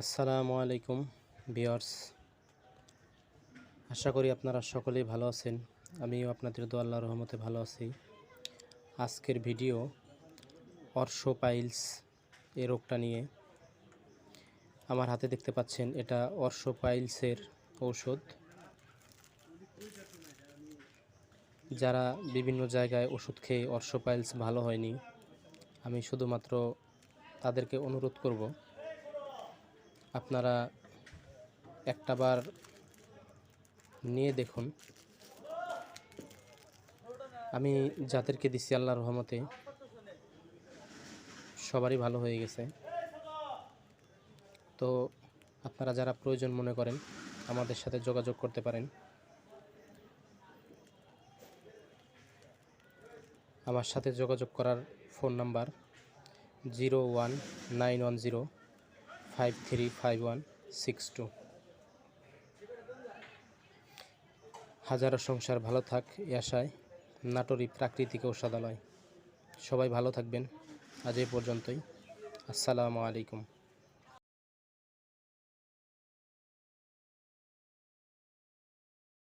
আসসালামু আলাইকুম বিয়ার্স আশা করি আপনারা সকলেই ভালো আছেন। আমিও আপনাদের আল্লাহর রহমতে ভালো আছি। আজকের ভিডিও অর্শো পাইলস এই রোগটা নিয়ে। আমার হাতে দেখতে পাচ্ছেন এটা অর্শো পাইলসের ঔষধ। যারা বিভিন্ন জায়গায় ওষুধ খেয়ে অর্শো পাইলস ভালো হয়নি, আমি শুধুমাত্র তাদেরকে অনুরোধ করব আপনারা একটা বার নিয়ে দেখুন। আমি যাদেরকে দিচ্ছি আল্লাহর রহমতে, সবারই ভালো হয়ে গেছে। তো আপনারা যারা প্রয়োজন মনে করেন, আমাদের সাথে যোগাযোগ করতে পারেন। আমার সাথে যোগাযোগ করার phone number zero one nine one zero five three five one six two হাজারো সংসার ভালো থাক এ নাটোরি প্রাকৃতিক ঔষধালয়। সবাই ভালো থাকবেন। আজ এই পর্যন্তই। আসসালামু আলাইকুম।